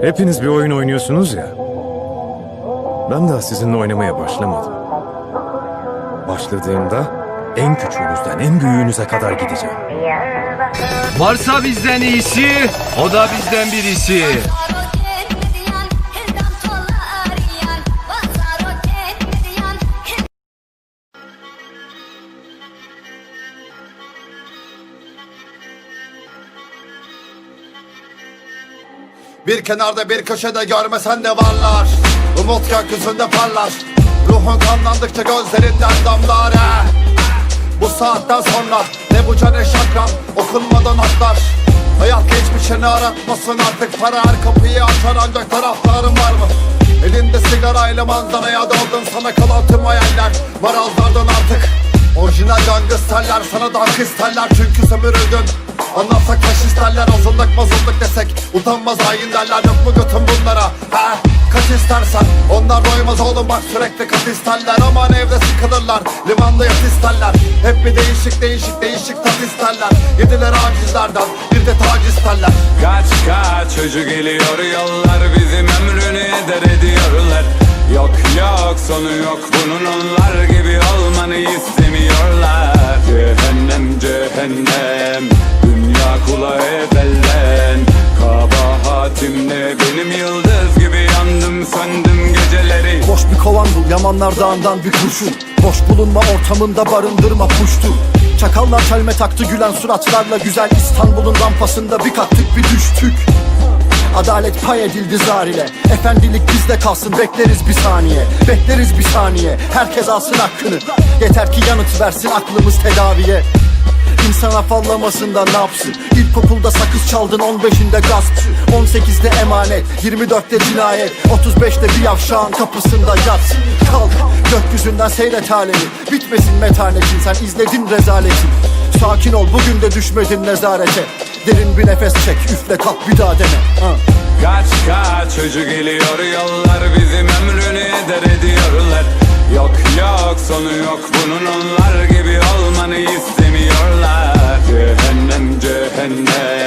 Hepiniz bir oyun oynuyorsunuz ya. Ben daha sizinle oynamaya başlamadım. Başladığımda en küçüğünüzden en büyüğünüze kadar gideceğim. Varsa bizden iyisi, o da bizden birisi. Bir kenarda bir köşede görmesen de varlar. Umut gökyüzünde parlar. Ruhun kanlandıkça gözlerinden damlar. He. Bu saatten sonra ne bu cane şakran Okunmadan haklar Hayat geçmişini aratmasın artık Para. Her kapıyı açar ancak taraftarın var mı? Elinde sigarayla manzaraya doldun Sana kalan tüm hayaller. Var azlardan artık Orijinal gangsterler sana da hak isterler Çünkü sömürüldün Anlatsak taş isterler azınlık mazınlık desek Utanmaz hain derler. Yok mu götün bunlara? Ha? Kaç istersen. Onlar doymaz oğlum bak sürekli kat isterler. Aman evde sıkılırlar limanda yat isterler. Hep bir değişik değişik değişik tat isterler. Yediler acizlerden bir de tac isterler. Kaç kaç çocuk geliyor yollar bizim ömrünü eder ediyorlar. Yok yok sonu yok bunun onlar gibi olmanı istemiyorlar. Cehennem cehennem dünya kula evvelden Kabahatim ne benim yıldız gibi yandım söndüm geceleri. Boş bir kovan bul Yamanlar Dağı'ndan bir kurşun. Boş bulunma ortamında barındırma puştu. Çakallar çelme taktı gülen suratlarla Güzel İstanbul'un rampasında bir kattık bir düştük. Adalet pay edildi zar ile Efendilik bizde kalsın bekleriz bir saniye. Bekleriz bir saniye Herkes alsın hakkını. Yeter ki yanıt versin aklımız tedaviye İnsan afallamasında ne yapsın? İlkokulda sakız çaldın 15'inde gasp 18'de emanet 24'te cinayet. 35'te bir yavşağın kapısında yat Kalk gökyüzünden seyret alemi. Bitmesin metanetin sen izledin rezaletin Sakin ol bugün de düşmedin nezarete. Derin bir nefes çek üfle kalk bir daha dene. Ha. Kaç kaç çocuk geliyor yollar bizim ömrünü eder ediyorlar. Yok yok sonu yok bunun onlar gibi Narlar cehennem cehennem